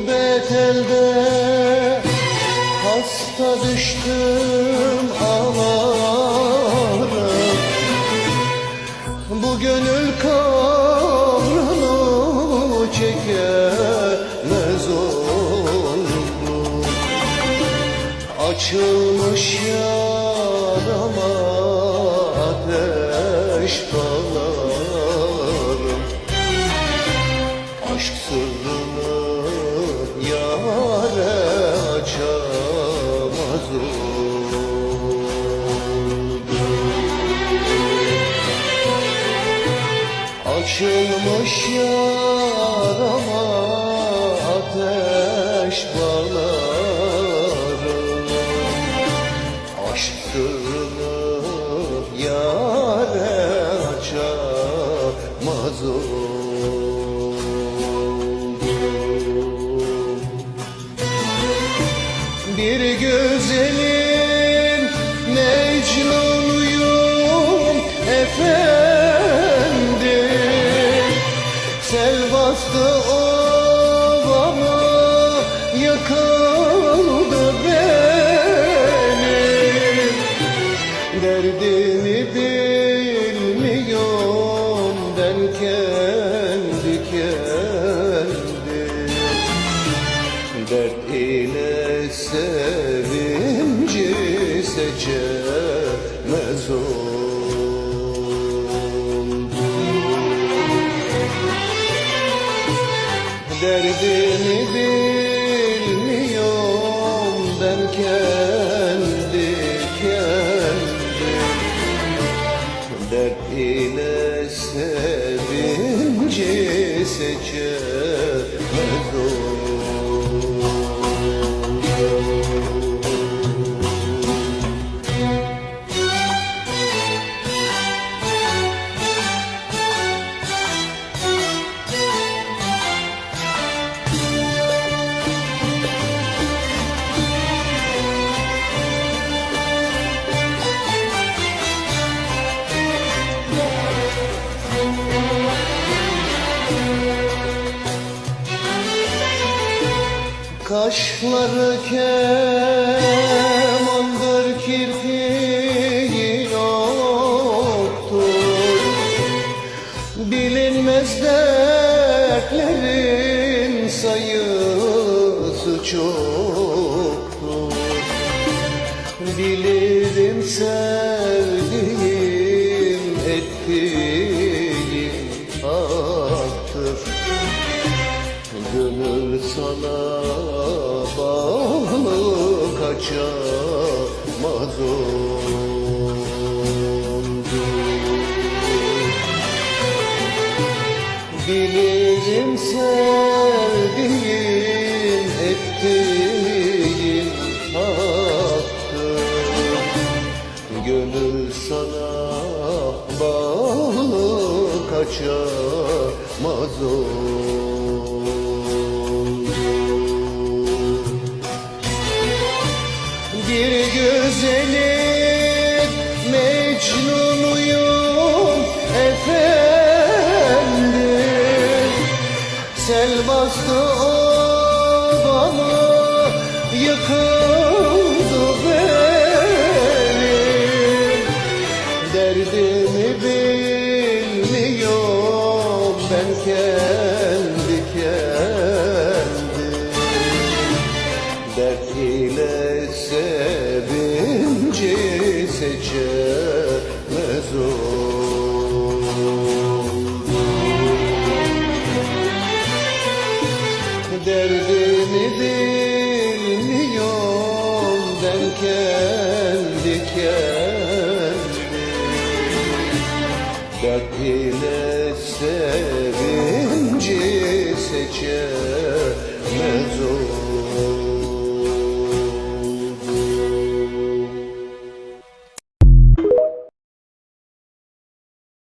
Gurbet elde hasta düştüm ağlarım Bu gönül kahrını çekemez oldum Açılmış yarama ateş dalarım Yarama ateş bağlarım. Aşk sırrını yâre açamaz oldum. Bir güzelin Mecnun'uyum efendim seçemez oldum. Derdini bilmiyorum ben kendi kendim. Dert ile sevinci seçemez Kaşları kemandır kirpiği yoktur. Bilinmez dertlerin sayısı çoktur. Bilirim sevdiğim ettiğim kaçamaz oldu Bilirim sevdiğin ettiğin haktır. Gönül sana bağlı kaçamaz oldu kendi